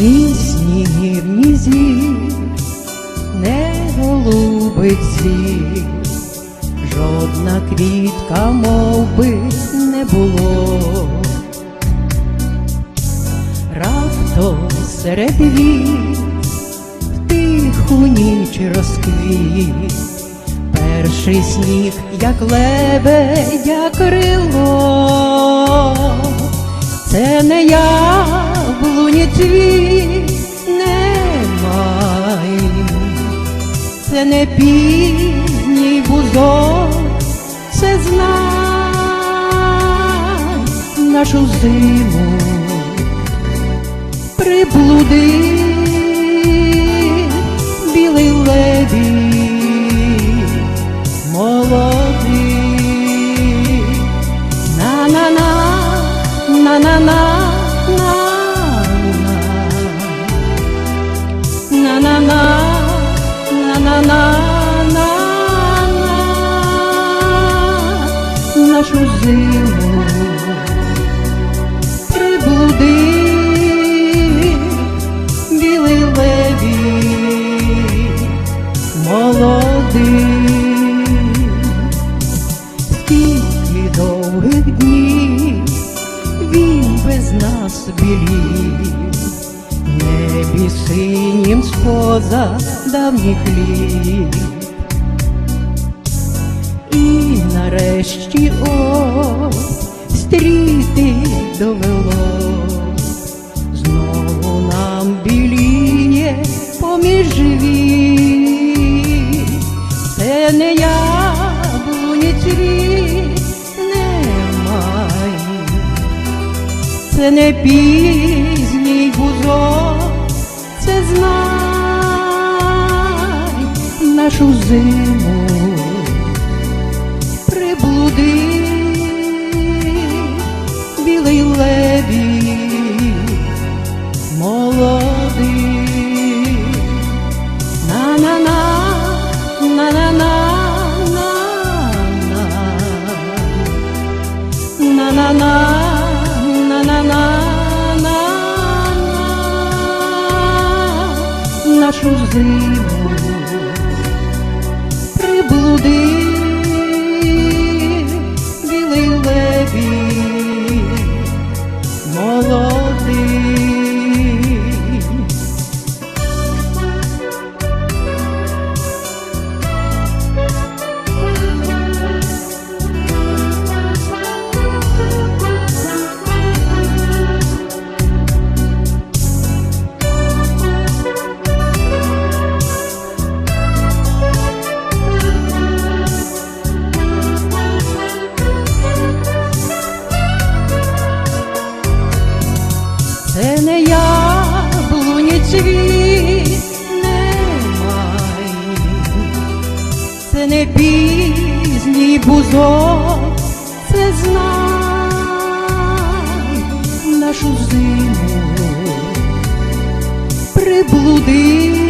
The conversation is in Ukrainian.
ні снігів, ні зір, не голубить звір, жодна квітка, мов би, не було. Раптом серед віт тиху ніч розквіт, перший сніг, як лебедя крило, це не я. яблуні цвіт, це не пізній бузок, це знак нашу зиму приблуди білий лебідь зиму приблудив білий лебідь молодий, скільки довгих днів він без нас білів, небі синім споза давніх літ. Нарешті о стріти довело, знову нам біліє поміж віт. Це не яблуні цвіт, немає, це не пізній бузок, це знай нашу зиму приблудив білий лебідь молодий. На-на-на, на-на-на, на-на. На-на-на, на-на-на, на-на. Нашу зиму приблудив Це не я цвіт, немає, це не пізній бузок, це знай нашу зиму приблудив